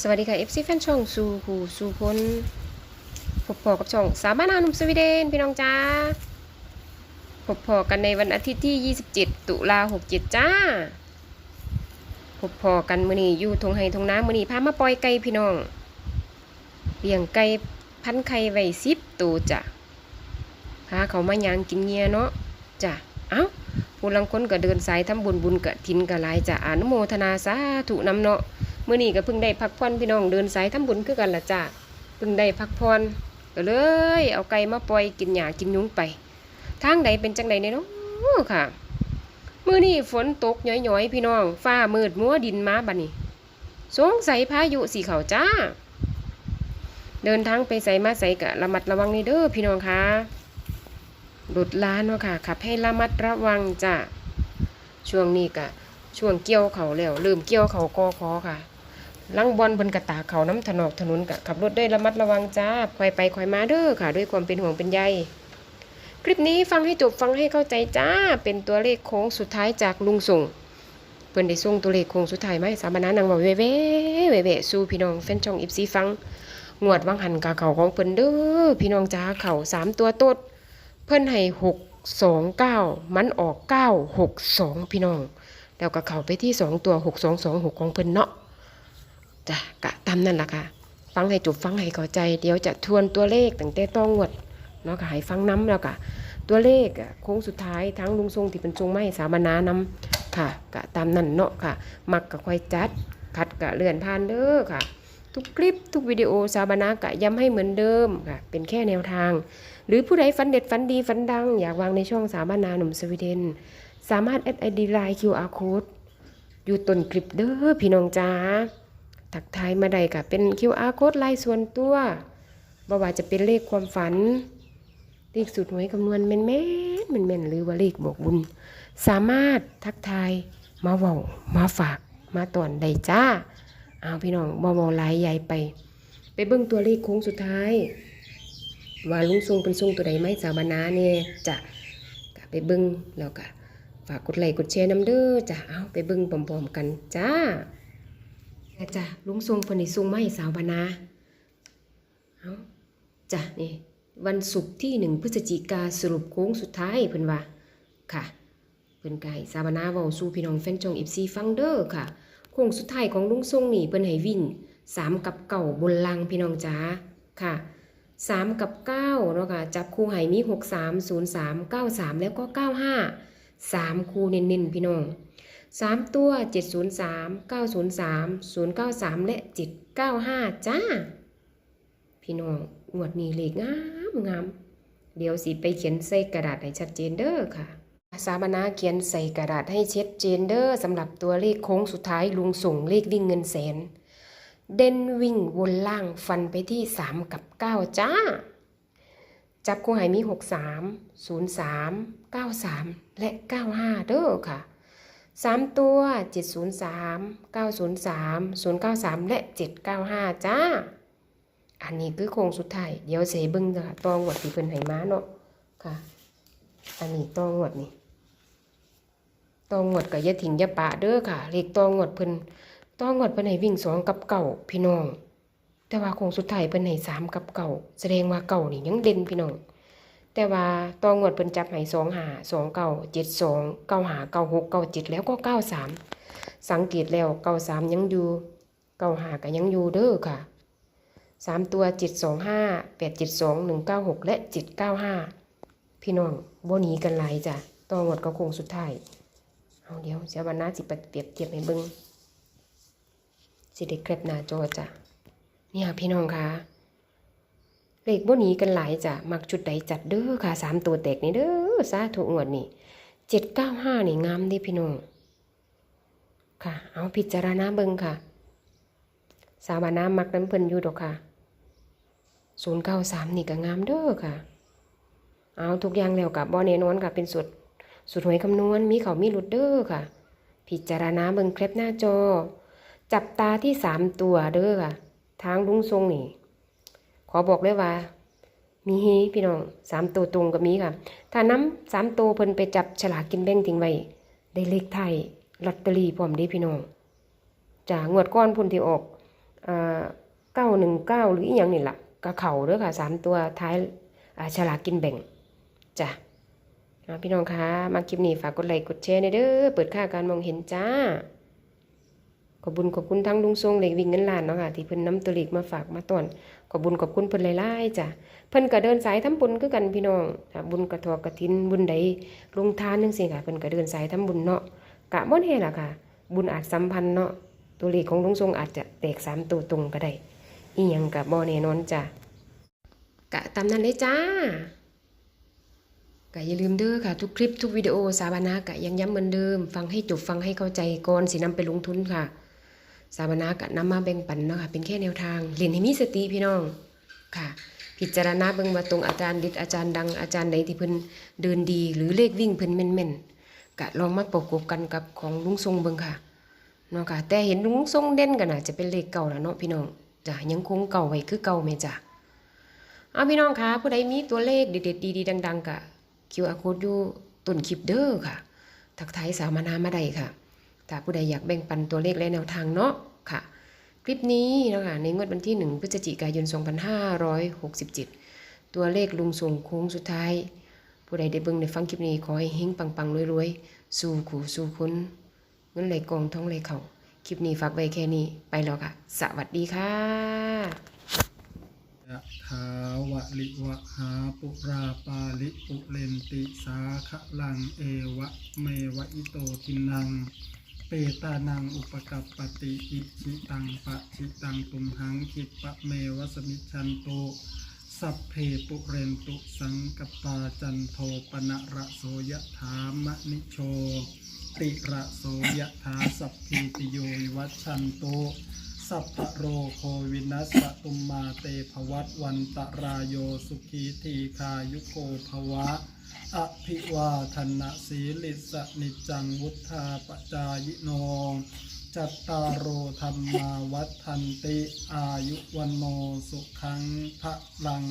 สวัสดีค่ะ FC แฟนช่องสูหูสูพลพบพอกับช่องสามบ้านาหนุ่มสวีเดนพี่น้องจ้าพบพอกันในวันอาทิตย์ที่ 27 ตุลา67 จ้าพบพอกันมือนี้อยู่ทงไห้ทงน้ำมือนี้พามาปล่อยไก่พี่น้องเลี้ยงไก่พันไข่ไว้10ตัวจ้ะพาเขามายางกินเงียเนาะจ้ะเอ้าผู้ลังคนก็เดินสายทำบุญบุญกะทินกะลายจ้ะอนุโมทนาสาธุนำเนาะ มื่อนี้ก็เพิ่งได้พักผ่อนพี่น้องเดินสายทำบุญคือกันละจ้าเพิ่งได้พักผ่อนก็เลย เอาไก่มาปล่อยกินหญ้ากินยุงไป ทางใดเป็นจังใดเนี่ยเนาะค่ะมื่อนี้ฝนตกย้อยๆ พี่น้อง ฟ้ามืดมัวดินมาบัดนี้สงสัยพายุสีเขาจ้า เดินทางไปใส่มาใส่กะระมัดระวังนี่เด้อพี่น้องค่ะหลุดล้านเนาะค่ะขับให้ระมัดระวังจ้าช่วงนี้กะช่วงเกี่ยวเขาแล้วลืมเกี่ยวเขากอคอค่ะ ลังบอลบนกระตาเขาน้ำถนอกถนนกขับรถได้ระมัดระวังจ้าคอยไปคอยมาเด้อค่ะ ด้วยความเป็นห่วงเป็นใยคลิปนี้ฟังให้จบฟังให้เข้าใจจ้า เป็นตัวเลขโค้งสุดท้ายจากลุงส่งเพิ่นได้ส่งตัวเลขโค้งสุดท้ายมาให้สามนานางบอกเว่เว่เว่เว่สู้พี่น้องแฟนช่องอิฟซีฟังงวดวังหันกาเขาของเพิ่นเด้อพี่น้องจ้าเขาสามตัวตดเพิ่นให้หกสองเก้ามันออกเก้าหกสองพี่น้อง แล้วก็เขาไปที่สองตัวหกสองสองหกของเพิ่นเนาะ จ้ะกะตามนั่นล่ะค่ะ ฟังให้จบฟังให้เข้าใจ เดี๋ยวจะทวนตัวเลขตั้งแต่ต้องงวดเนาะก็ให้ฟังน้ำแล้วก็ตัวเลขโค้งสุดท้ายทั้งลุงทรงที่เป็นทรงไม่สามานานำค่ะกะตามนั่นเนาะค่ะ มักก็ค่อยจัดคัดกะเลื่อนผ่านเด้อค่ะ ทุกคลิปทุกวิดีโอสาบานากะย้ำให้เหมือนเดิมค่ะ เป็นแค่แนวทาง หรือผู้ใดฝันเด็ดฝันดีฝันดัง อยากวางในช่องสาบานาหนุ่มสวีเดน สามารถแอดไอดีไลน์ QR code อยู่ต้นคลิปเด้อพี่น้องจ้า ทักทายมาได้ค่ะเป็น QR code ไลน์ส่วนตัวบ่ว่าจะเป็นเลขความฝัน เลขสูตรหวยคำนวณแม่นแม่นแม่นแม่นหรือว่าเลขบอกบุญ สามารถทักทายมาเว้ามาฝากมาตอนใดจ้า เอาพี่น้องบ่เว้าหลายใหญ่ไป ไปเบิ่งตัวเลขโค้งสุดท้าย ว่าลุงทรงเป็นทรงตัวใดไหมสาวบานาเนี่ยจะก็ไปเบิ่งแล้วก็ฝากกดไลค์กดแชร์น้ำเด้อจ้ะเอาไปเบิ่งพร้อมๆกันจ้า อาจ้ะลุงทรงเพิ่นได้ส่งมาให้สาวบานาเอาจ้ะนี่วันศุกร์ที่หนึ่งพฤศจิกาสรุปโค้งสุดท้ายเพิ่นว่าค่ะเพิ่นก็ให้สาวบานาเว้าสู่พี่น้องแฟนจอง FC ฟังเด้อค่ะ โค้งสุดท้ายของลุงทรงนี่เพิ่นให้วิ่งสามกับเก่าบนลังพี่น้องจ้าค่ะสามกับเก้าเนาะค่ะจับคู่ให้มีหกสามศูนย์สามเก้าสามแล้วก็เก้าห้าสามคู่เน้นๆพี่น้อง สามตัว 703 903 093 และ 795 จ้า พี่น้องงวดนี้เลขงามงามเดี๋ยวสิไปเขียนใส่กระดาษให้ชัดเจนเด้อค่ะสาบนาเขียนใส่กระดาษให้ชัดเจนเด้อสำหรับตัวเลขโค้งสุดท้ายลุงส่งเลขวิ่งเงินแสน เด่นวิ่งวนล่างฟันไปที่ 3 กับ 9 จ้า จับคู่หายมี 63 03 93 และ 95 เด้อค่ะ สามตัว 703 903 093 และ 795 จ้า อันนี้คือโครงสุดท้าย เดี๋ยวเสเบิ่งจะตองวดที่เพิ่นให้มาเนาะค่ะ อันนี้ตองวดนี่ตองวดกับยะถิงยะปะเด้อค่ะ เลขตองวดเพิ่นตองวดเพิ่นให้วิ่งสองกับเก่าพี่น้อง แต่ว่าโครงสุดท้ายเพิ่นให้สามกับเก่าแสดงว่าเก่านี่ยังเด่นพี่น้อง แต่ว่าตองวดเพิ่นจับให้สองหาสองเก้าเจ็ดสองเก้าหาเก้าหกเก้าเจ็ดแล้วก็เก้าสามสังเกตแล้วเก้าสามยังอยู่เก้าหาก็ยังอยู่เด้อค่ะสามตัวเจ็ดสองห้าแปดเจ็ดสองหนึ่งเก้าหกและเจ็ดเก้าห้าพี่น้องบ่หนีกันหลายจ้ะตองวดก็คงสุดท้ายเอาเดี๋ยวเสียวันหน้าสิปเปรียบเทียบให้เบิ่งสิได้แคปหน้าจอจ้ะเนี่ยพี่น้องค่ะ เลขบ่หนีกันหลายจ้ะมักจุดใดจัดเด้อค่ะสามตัวแตกนี่เด้อสาธุงวดนี่เจ็ดเก้าห้านี่งามดิพี่น้องค่ะ เอาพิจารณาเบิ่งค่ะ สาวานามักน้ำเพิ่นอยู่ดอกค่ะศูนย์เก้าสามนี่ก็งามเด้อค่ะ เอาทุกอย่างแล้วกับบ่แน่นอนค่ะเป็นสุดสุดหวยคำนวณมีเขามีหลุดเด้อค่ะ พิจารณาเบิ่งเคล็ปหน้าจอ จับตาที่สามตัวเด้อค่ะ ทางลุงทรงนี่ ขอบอกเลยว่า มีเฮพี่น้องสามตัวตรงกับมีค่ะ ถ้าน้ำสามตัวเพิ่นไปจับฉลากกินแบ่งทิ้งไว้ได้เลขไทยลอตเตอรี่พร้อมดีพี่น้องจากงวดก้อนพุ่นที่ออกเอ่อ919หรืออีหยังนี่ล่ะก็เข้าเด้อค่ะสามตัวท้ายฉลากกินแบ่งจ้ะอ่าพี่น้องคะมาคลิปนี้ฝากกดไลค์กดแชร์ในเด้อเปิดค่าการมองเห็นจ้า ขอบุญขอบคุณทั้งลุงทรงเหล็กวิ่งเงินล้านเนาะค่ะที่เพิ่นน้ำตัวเลขมาฝากมาต้อนขอบบุญขอบคุณเพิ่นหลายๆจ้ะเพิ่นก็เดินสายทำบุญคือกันพี่น้องบุญกระทอกระถินบุญใดลงทานจังซี่ค่ะเพิ่นก็เดินสายทำบุญเนาะกะบ่แน่ล่ะค่ะ บุญอาจสัมพันธ์เนาะตัวเลขของลุงทรงอาจจะแตกสามตัวตรงก็ได้อีหยังก็บ่แน่นอนจ้ะกะตามนั้นเลยจ้าก็อย่าลืมเด้อค่ะ ทุกคลิปทุกวิดีโอสาบานากะยังย้ำเหมือนเดิม ฟังให้จบฟังให้เข้าใจก่อนสินำไปลงทุนค่ะ สาบานากะนำมาแบ่งปันเนาะค่ะเป็นแค่แนวทางเรียนให้มีสติพี่น้องค่ะ พิจารณาเบิ่งว่าตรงอาจารย์ดิดอาจารย์ดังอาจารย์ใดที่เพิ่นเดินดี หรือเลขวิ่งเพิ่นแม่นๆกะลองมาประกบกันกับของลุงทรงเบิ่งค่ะเนาะค่ะ แต่เห็นลุงทรงเด่นกันน่ะจะเป็นเลขเก่าแล้วเนาะพี่น้องจ้ะยังคงเก่าไว้คือเก่าแม่จ้ะเอาพี่น้องคะผู้ใดมีตัวเลขเด็ดๆดีๆดัง ๆกะ QR code อยู่ต้นคลิปเด้อค่ะ ทักทายสามานามาได้ค่ะ ถ้าผู้ใดอยากแบ่งปันตัวเลขและแนวทางเนาะค่ะ คลิปนี้นะคะในงวดวันที่ 1 พฤศจิกายน 2567 ตัวเลขลุงส่งโค้งสุดท้าย ผู้ใดได้เบิ่งได้ฟังคลิปนี้ขอให้เฮงปังๆรวยๆ สู่ขู่สู่คนเงินไหลกองท้องไหลเข่าคลิปนี้ฝากไว้แค่นี้ไปแล้วค่ะ สวัสดีค่ะยะถาวะลิวะหาปุราปาลิปุเรนติสาคะลังเอวะเมวะอิโตทินัง เปตานังอุปกัปปติอิชิตังปะชิตังตุมหังคิปะเมวสมิชันโตสัพเพปุเรนตุสังกปาจันโทปนะระโสยะถามะนิโชติระโสยะถาสัพพีติโยวัชชันโต สัพพโรโควินัสสตุมมาเตภวัตวันตรายโยสุขีทีคายุโกภวะ อภิวาทนะสีลิสนิจังวุธาปจายโน จัตตารโอธรรมาวัฏทันติ อายุวันโนสุขังพระลัง